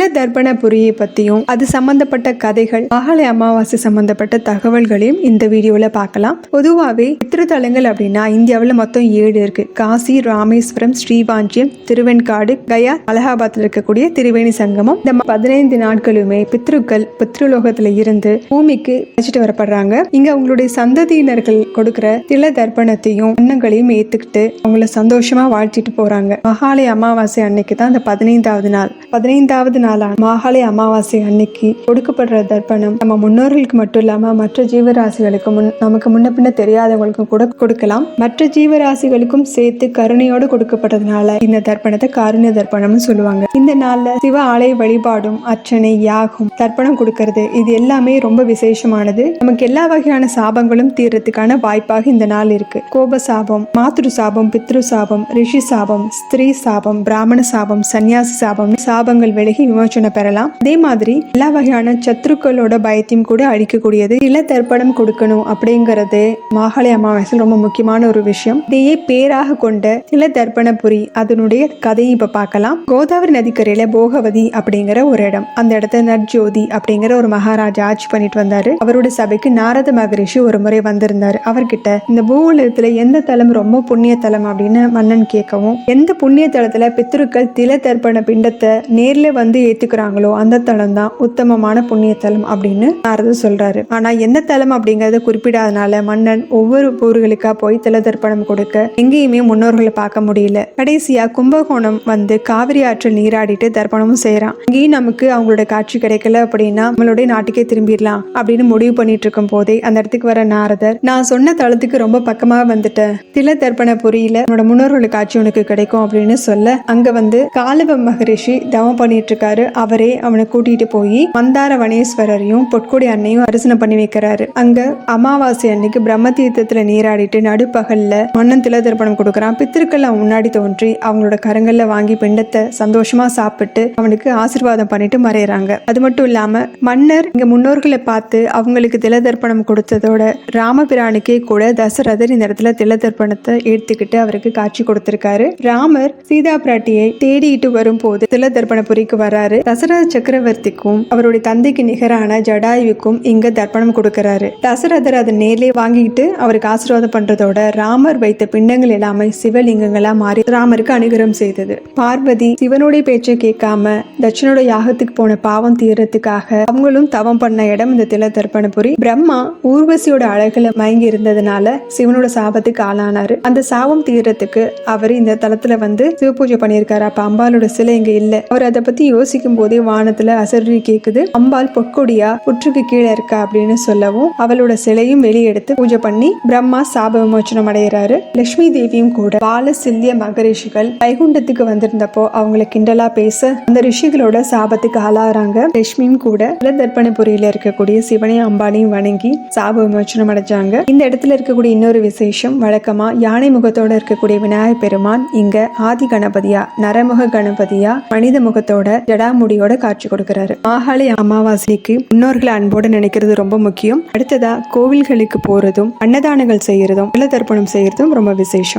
தில தர்ப்பண பத்தியும் அது சம்பந்தப்பட்ட கதைகள் மகாலய அமாவாசை சம்பந்தப்பட்ட தகவல்களையும் இந்த வீடியோல பார்க்கலாம். பொதுவாகவே பித்திருத்தலங்கள் அப்படின்னா இந்தியாவில் மொத்தம் ஏழு இருக்கு. காசி ராமேஸ்வரம் ஸ்ரீவாஞ்சியம் திருவெண்காடு கயா அலகாபாத்தில் இருக்கக்கூடிய திரிவேணி சங்கமம். இந்த பதினைந்து நாட்களுமே பித்ருக்கள் பித்ருலோகத்துல இருந்து பூமிக்கு அழைச்சிட்டு வரப்படுறாங்க. இங்க அவங்களுடைய சந்ததியினர்கள் கொடுக்கிற தில தர்ப்பணத்தையும் எண்ணங்களையும் ஏத்துக்கிட்டு அவங்கள சந்தோஷமா வாழ்த்திட்டு போறாங்க. மகாலய அமாவாசை அன்னைக்கு தான் இந்த பதினைந்தாவது நாள். பதினைந்தாவது நாளான மாகாளி அமாவாசை அன்னைக்கு கொடுக்கப்படுற தர்ப்பணம் நம்ம முன்னோர்களுக்கு மட்டும் இல்லாம மற்ற ஜீவராசிகளுக்கு முன் நமக்கு முன்ன பின்ன தெரியாதவங்களுக்கும் கூட கொடுக்கலாம். மற்ற ஜீவராசிகளுக்கும் சேர்த்து கருணையோடு கொடுக்கப்படுறதுனால இந்த தர்ப்பணத்தை காருண்ய தர்ப்பணம்னு சொல்லுவாங்க. இந்த நாள்ல சிவ ஆலய வழிபாடும் அர்ச்சனை யாகம் தர்ப்பணம் கொடுக்கறது இது எல்லாமே ரொம்ப விசேஷமானது. நமக்கு எல்லா வகையான சாபங்களும் தீர்றதுக்கான வாய்ப்பாக இந்த நாள் இருக்கு. கோப சாபம் மாத்ரு சாபம் பித்ரு சாபம் ரிஷி சாபம் ஸ்திரீ சாபம் பிராமண சாபம் சன்னியாசி சாபம் சாபங்கள் விலகி விமோச்சனம் பெறலாம். அதே மாதிரி எல்லா வகையான சத்ருக்களோட பயத்தையும் கூட அழிக்கக்கூடியது. இல்ல தர்ப்பணம் கொடுக்கணும் அப்படிங்கறது மாகாளி அமாவாசை ரொம்ப முக்கியமான ஒரு விஷயம். இதையே பேராக கொண்ட இள தர்ப்பண புரி அதனுடைய கதையை இப்ப பார்க்கலாம். கோதாவரி நதிக்கரையில போகவதி அப்படிங்கிற ஒரு இடம். அந்த இடத்த நட்ஜோதி அப்படிங்கிற ஒரு மகாராஜா ஆட்சி பண்ணிட்டு வந்தாரு. அவரோட சபைக்கு நாரத மகரிஷி ஒரு முறை வந்திருந்தாரு. அவர்கிட்ட இந்த பூவுலகத்துல எந்த தலம் ரொம்ப புண்ணிய தலம் அப்படின்னு மன்னன் கேட்கவும் எந்த புண்ணிய தலத்துல பித்ருக்கள் தில தர்ப்பண பிண்டத்தை நேர்ல வந்து ஏற்றுக்கிறாங்களோ அந்த தலம் தான் உத்தமமான புண்ணிய தலம் அப்படின்னு நாரதர் சொல்கிறாரு ஆனால் எந்த தலம் அப்படிங்கிறத குறிப்பிடாதனால மன்னன் ஒவ்வொரு ஊர்களுக்காக போய் தில தர்ப்பணம் கொடுக்க எங்கேயுமே முன்னோர்களை பார்க்க முடியல. கடைசியாக கும்பகோணம் வந்து காவிரி ஆற்றில் நீராடிட்டு தர்ப்பணமும் செய்கிறான் இங்கேயும் நமக்கு அவங்களோட காட்சி கிடைக்கல அப்படின்னா நம்மளுடைய நாட்டுக்கே திரும்பிடலாம் அப்படின்னு முடிவு பண்ணிட்டு இருக்கும் போதே அந்த இடத்துக்கு வர நாரதர் நான் சொன்ன தளத்துக்கு ரொம்ப பக்கமாக வந்துட்டேன் தில தர்ப்பண புரியல உன்னோட முன்னோர்களுக்கு காட்சி உனக்கு கிடைக்கும் அப்படின்னு சொல்ல அங்க வந்து காலவ மகரிஷி தவம் பண்ணிட்டு இருக்காரு. அவரே அவனை கூட்டிட்டு போய் மந்தார வனேஸ்வரரையும் பொற்கொடி அன்னையும் அரிசனம் பண்ணி வைக்கிறாரு. அங்க அமாவாசை அன்னைக்கு பிரம்ம தீர்த்தத்துல நீராடிட்டு நடுப்பகல்ல மன்னன் தில தர்ப்பணம் கொடுக்கறான். பித்திருக்கள் அவன் முன்னாடி தோன்றி அவங்களோட கரங்கள்ல வாங்கி பிண்டத்தை சந்தோஷமா சாப்பிட்டு அவனுக்கு ஆசீர்வாதம் பண்ணிட்டு மறையறாங்க. அது மட்டும் இல்லாம மன்னர் இங்க முன்னோர்களை பார்த்து அவங்களுக்கு தில தர்ப்பணம் கொடுத்ததோட ராமபிரானுக்கே கூட தசரதர் இந்த இடத்துல தில தர்ப்பணத்தை எடுத்துக்கிட்டு அவருக்கு காட்சி கொடுத்திருக்காரு. ராமர் சீதா பிராட்டியை தேடிட்டு வரும்போது தில தர்ப்பணபுரிக்கு வராரு. தசரத சக்கரவர்த்திக்கும் அவருடைய தந்தைக்கு நிகரான ஜடாயுவுக்கும் இங்க தர்ப்பணம் கொடுக்கறாரு. தசரதர் அதை நேர்லயே வாங்கிட்டு அவருக்கு ஆசீர்வாதம் பண்றதோட ராமர் வைத்த பிண்டங்கள் எல்லாமே சிவலிங்கங்களா மாறி ராமருக்கு அனுகிரகம் செய்தது. பார்வதி சிவனுடைய பேச்சை கேட்காம தட்சனுடைய யாகத்துக்கு போன பாவம் தீரத்துக்காக அவங்களும் தவம் பண்ண இடம் இந்த தில தர்ப்பணபுரி. பிரம்மா ஊர்வசியோட அழகுல மயங்கி இருந்ததுனால சிவனோட சாபத்துக்கு ஆளானாரு. அந்த சாபம் தீரத்துக்கு அவர் இந்த தலத்துல வந்து சிவ பூஜை பண்ணியிருக்காரு. அப்ப அம்பாலோட சிலை இங்க இல்ல. அவர் அதை பத்தி யோசிக்கும் போதே வானத்துல அசரி கேக்குது. அம்பாள் பொற்கொடியா புற்றுக்கு கீழே இருக்கா அப்படின்னு சொல்லவும் அவளோட சிலையும் வெளியெடுத்து பூஜை பண்ணி பிரம்மா சாப விமோச்சனம் அடைகிறாரு லட்சுமி தேவியும் கூட பால சில்லிய மகரிஷிகள் வைகுண்டத்துக்கு வந்திருந்தப்போ அவங்கள கிண்டலா பேச அந்த ரிஷிகளோட சாபத்துக்கு ஆளாகிறாங்க. லட்சுமியும் கூட தர்ப்பணபுரியில இருக்கக்கூடிய சிவனையும் அம்பாளையும் வணங்கி சாப விமோச்சனம் அடைஞ்சாங்க. இந்த இடத்துல இருக்கக்கூடிய இன்னொரு விசேஷம் வழக்கமா யானை முகத்தோட இருக்கக்கூடிய விநாயகர் பெருமான் இங்க ஆதி கணபதியா நரமுக கணபதியா மனித முகத்தோட ஜடாமுடியோட காட்சி கொடுக்கிறாரு. மாகாளி அமாவாசைக்கு முன்னோர்களை அன்போடு நினைக்கிறது ரொம்ப முக்கியம். அடுத்ததா கோவில்களுக்கு போறதும் அன்னதானங்கள் செய்யறதும் தர்ப்பணம் செய்யறதும் ரொம்ப விசேஷம்.